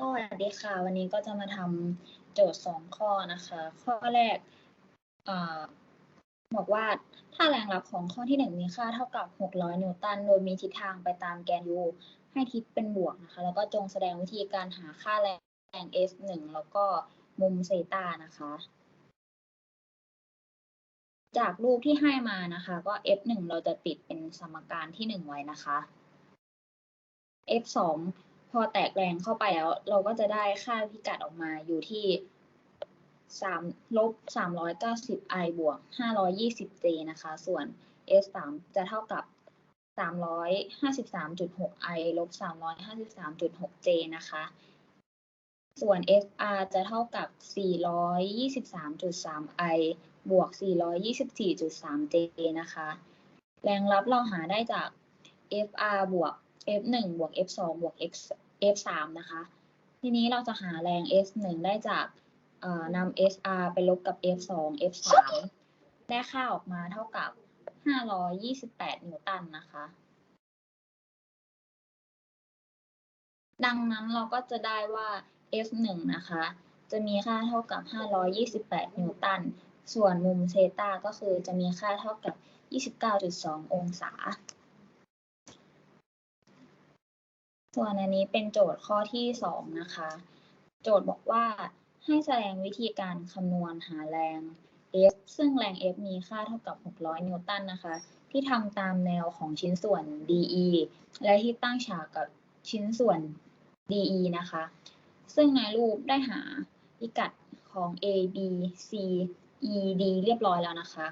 สวัสดีค่ะ วันนี้ก็จะมาทำโจทย์สองข้อนะคะ ข้อแรกอบอกว่าถ้าแรงรับของข้อที่หนึ่งมีค่าเท่ากับ 600 นิวตัน โดยมีทิศทางไปตามแกน u ให้ทิศเป็นบวกนะคะ แล้วก็จงแสดงวิธีการหาค่าแรง s 1แล้วก็มุมเซตานะคะ จากรูปที่ให้มานะคะ ก็ f 1เราจะติดเป็นสมการที่ 1 ไว้นะคะ f 2 พอแตกแรงเข้าไปแล้ว เราก็จะได้ค่าพิกัดออกมาอยู่ที่3ลบ390 i บวก520 j นะคะ ส่วน s 3จะเท่ากับ353.6 i ลบ353.6 j นะคะ ส่วน SR จะเท่ากับ423.3 i บวก424.3 j นะคะ แรงรับเราหาได้จาก FR บวก F1 บวก F2 บวก F F3 นะคะ ทีนี้เราจะหาแรง S1 ได้จากนำ SR ไปลบกับ F2 F3 ได้ค่าออกมาเท่ากับ 528 นิวตันนะคะ ดังนั้นเราก็จะได้ว่า F1 นะคะ จะมีค่าเท่ากับ 528 นิวตัน ส่วนมุมเซตาก็คือจะมีค่าเท่ากับ 29.2 องศา ส่วนอันนี้เป็นโจทย์ข้อที่สองนะคะ โจทย์บอกว่าให้แสดงวิธีการคำนวณหาแรง F ซึ่งแรง F มีค่าเท่ากับ 600 นิวตันนะคะ ที่ทำตามแนวของชิ้นส่วน DE และที่ตั้งฉากกับชิ้นส่วน DE นะคะ ซึ่งในรูปได้หาพิกัดของ A B C E D เรียบร้อยแล้วนะคะ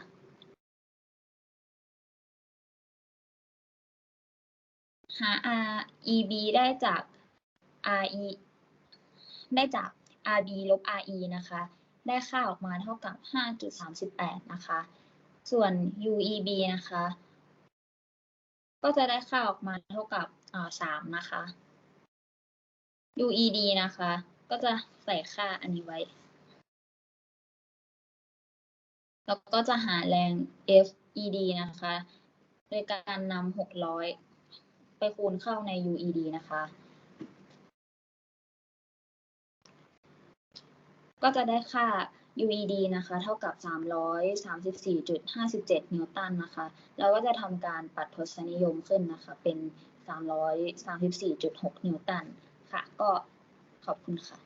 หา R E B ได้จาก R E ได้จาก R B ลบ R E นะคะ ได้ค่าออกมาเท่ากับ 5.38 นะคะ ส่วน U E B นะคะ ก็จะได้ค่าออกมาเท่ากับ3นะคะ U E D นะคะ ก็จะใส่ค่าอันนี้ไว้แล้วก็จะหาแรง F E D นะคะ โดยการนำ600 คูณเข้าใน UED นะคะ ก็จะได้ค่า UED นะคะ เท่ากับ 334.57 นิวตันนะคะ เราก็จะทำการปัดทศนิยมขึ้นนะคะ เป็น 334.6 นิวตันค่ะ ก็ขอบคุณค่ะ